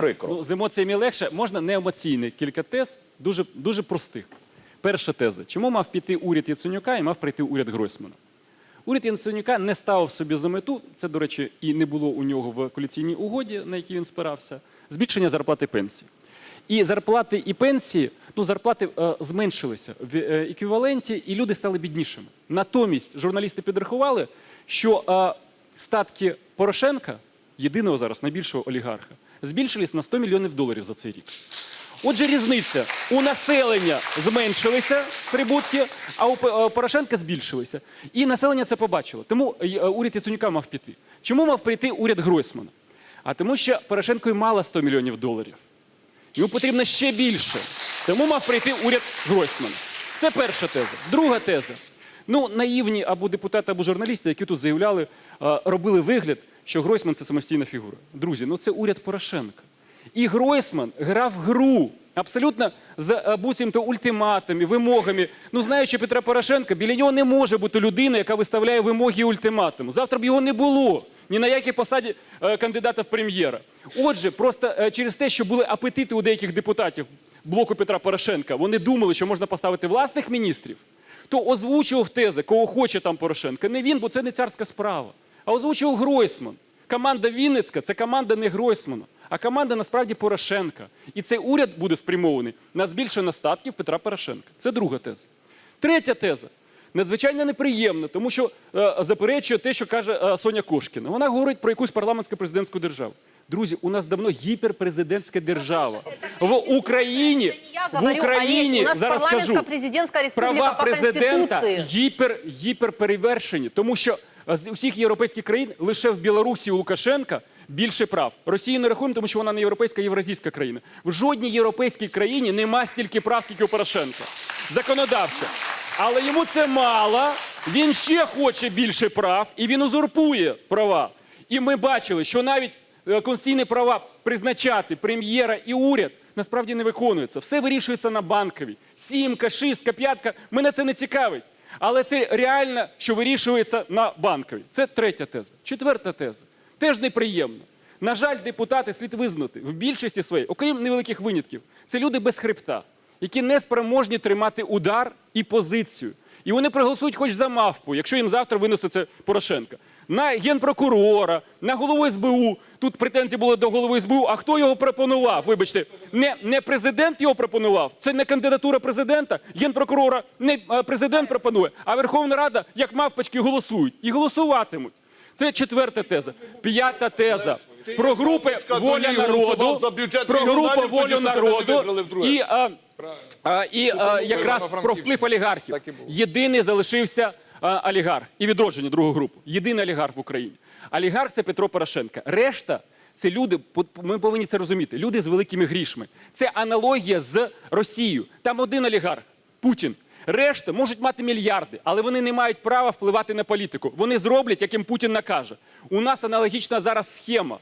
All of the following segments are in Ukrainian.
Прикро. Ну, з емоціями легше, можна не емоційний. Кілька тез, дуже, дуже простих. Перша теза. Чому мав піти уряд Яценюка і мав прийти уряд Гройсмана? Уряд Яценюка не ставив собі за мету, це, до речі, і не було у нього в коаліційній угоді, на якій він спирався, збільшення зарплати пенсії. І зарплати і пенсії, ну зарплати е, зменшилися в е, еквіваленті, і люди стали біднішими. Натомість журналісти підрахували, що е, статки Порошенка, єдиного зараз найбільшого олігарха, збільшились на 100 мільйонів доларів за цей рік. Отже, різниця у населення зменшилися прибутки, а у е, Порошенка збільшилися. І населення це побачило. Тому е, уряд Яценюка мав піти. Чому мав прийти уряд Гройсмана? А тому, що Порошенко й мало 100 мільйонів доларів. Йому потрібно ще більше. Тому мав прийти уряд Гройсмана. Це перша теза. Друга теза. Ну, наївні або депутати, або журналісти, які тут заявляли, е, робили вигляд, що Гройсман це самостійна фігура. Друзі, ну це уряд Порошенка. І Гройсман грав гру абсолютно з е, буцімто ультиматами, вимогами. Ну, знаючи Петра Порошенка, біля нього не може бути людина, яка виставляє вимоги і ультиматум. Завтра б його не було ні на якій посаді е, кандидата в прем'єра. Отже, просто е, через те, що були апетити у деяких депутатів блоку Петра Порошенка, вони думали, що можна поставити власних міністрів, то озвучував тези, кого хоче там Порошенка. Не він, бо це не царська справа. А озвучував Гройсман. Команда Вінницька це команда не Гройсмана, а команда насправді Порошенка. І цей уряд буде спрямований на збільшення статків Петра Порошенка. Це друга теза. Третя теза. Надзвичайно неприємна, тому що е, заперечує те, що каже е, Соня Кошкіна. Вона говорить про якусь парламентсько-президентську державу. Друзі, у нас давно гіперпрезидентська держава. В Україні, в Україні зараз скажу, права президента гіпер, гіперперевершені, тому що з усіх європейських країн лише в Білорусі Лукашенка більше прав. Росію не рахуємо, тому що вона не європейська, євразійська країна. В жодній європейській країні нема стільки прав, скільки у Порошенка. Законодавчо. Але йому це мало. Він ще хоче більше прав, і він узурпує права. І ми бачили, що навіть е, конституційні права призначати прем'єра і уряд насправді не виконуються. Все вирішується на банковій. Сімка, шістка, п'ятка. Мене це не цікавить. Але це реально, що вирішується на банковій. Це третя теза. Четверта теза. Теж неприємно. На жаль, депутати слід визнати в більшості своїй, окрім невеликих винятків, це люди без хребта, які не спроможні тримати удар і позицію. І вони проголосують хоч за мавпу, якщо їм завтра винесеться Порошенка. На генпрокурора, на голову СБУ. Тут претензії були до голови СБУ. А хто його пропонував? Вибачте, не, не президент його пропонував. Це не кандидатура президента. Генпрокурора не е, президент пропонує, а Верховна Рада, як мавпочки, голосують і голосуватимуть. Це четверта теза. П'ята теза. Про групи воля народу, про групу волю народу і, а, а, і а, якраз про вплив олігархів. Єдиний залишився олігарх і відродження другу групу. Єдиний олігарх в Україні. Олігарх це Петро Порошенка. Решта це люди, ми повинні це розуміти. Люди з великими грішми. Це аналогія з Росією. Там один олігарх Путін. Решта можуть мати мільярди, але вони не мають права впливати на політику. Вони зроблять, як їм Путін накаже. У нас аналогічна зараз схема.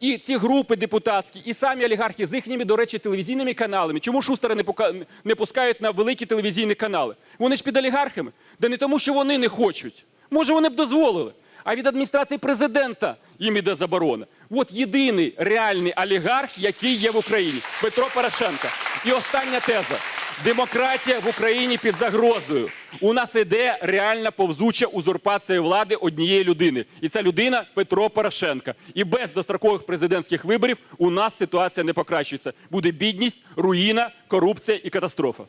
І ці групи депутатські, і самі олігархи з їхніми, до речі, телевізійними каналами. Чому Шустера не, пока- не пускають на великі телевізійні канали? Вони ж під олігархами. Да не тому, що вони не хочуть. Може, вони б дозволили. А від адміністрації президента їм іде заборона. От єдиний реальний олігарх, який є в Україні Петро Порошенко. І остання теза. Демократія в Україні під загрозою. У нас іде реальна повзуча узурпація влади однієї людини. І ця людина Петро Порошенко. І без дострокових президентських виборів у нас ситуація не покращується. Буде бідність, руїна, корупція і катастрофа.